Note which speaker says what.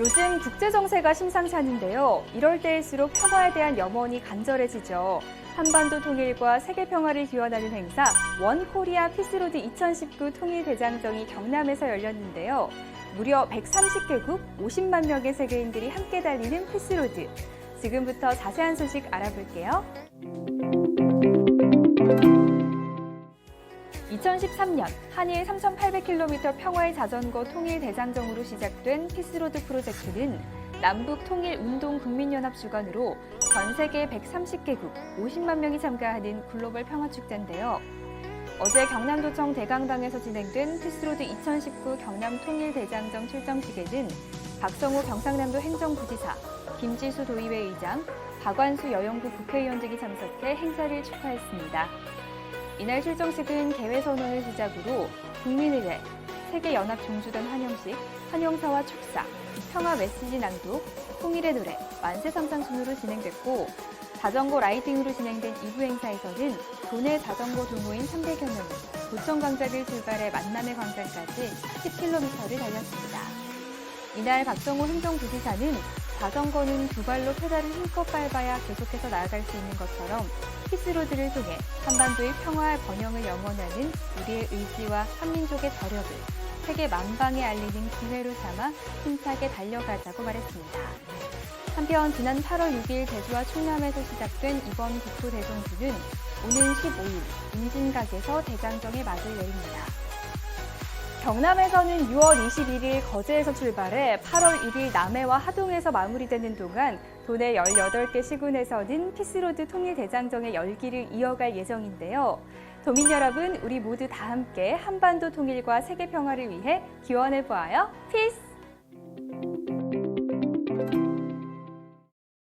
Speaker 1: 요즘 국제 정세가 심상치 않은데요. 이럴 때일수록 평화에 대한 염원이 간절해지죠. 한반도 통일과 세계 평화를 기원하는 행사 원 코리아 피스로드 2019 통일 대장정이 경남에서 열렸는데요. 무려 130개국 50만 명의 세계인들이 함께 달리는 피스로드. 지금부터 자세한 소식 알아볼게요. 2013년 한일 3,800km 평화의 자전거 통일 대장정으로 시작된 피스로드 프로젝트는 남북 통일 운동 국민연합 주관으로 전 세계 130개국 50만 명이 참가하는 글로벌 평화 축제인데요. 어제 경남도청 대강당에서 진행된 피스로드 2019 경남 통일 대장정 출정식에는 박성호 경상남도 행정부지사, 김지수 도의회 의장, 박완수 여영구 국회의원 등이 참석해 행사를 축하했습니다. 이날 출정식은 개회 선언을 시작으로 국민의회, 세계연합 종주단 환영식, 환영사와 축사, 평화 메시지 낭독, 통일의 노래, 만세상상 순으로 진행됐고 자전거 라이딩으로 진행된 2부 행사에서는 도내 자전거 동호인 300여 명이 도청 광장을 출발해 만남의 광장까지 10km를 달렸습니다. 이날 박정호 행정부지사는 자전거는 두 발로 페달을 힘껏 밟아야 계속해서 나아갈 수 있는 것처럼 피스로드를 통해 한반도의 평화와 번영을 영원하는 우리의 의지와 한민족의 저력을 세계 만방에 알리는 기회로 삼아 힘차게 달려가자고 말했습니다. 한편 지난 8월 6일 제주와 충남에서 시작된 이번 국토대정주는 오는 15일 임진각에서 대장정의 막을 내립니다. 경남에서는 6월 21일 거제에서 출발해 8월 1일 남해와 하동에서 마무리되는 동안 도내 18개 시군에서는 피스로드 통일 대장정의 열기를 이어갈 예정인데요. 도민 여러분, 우리 모두 다 함께 한반도 통일과 세계 평화를 위해 기원해 보아요. 피스!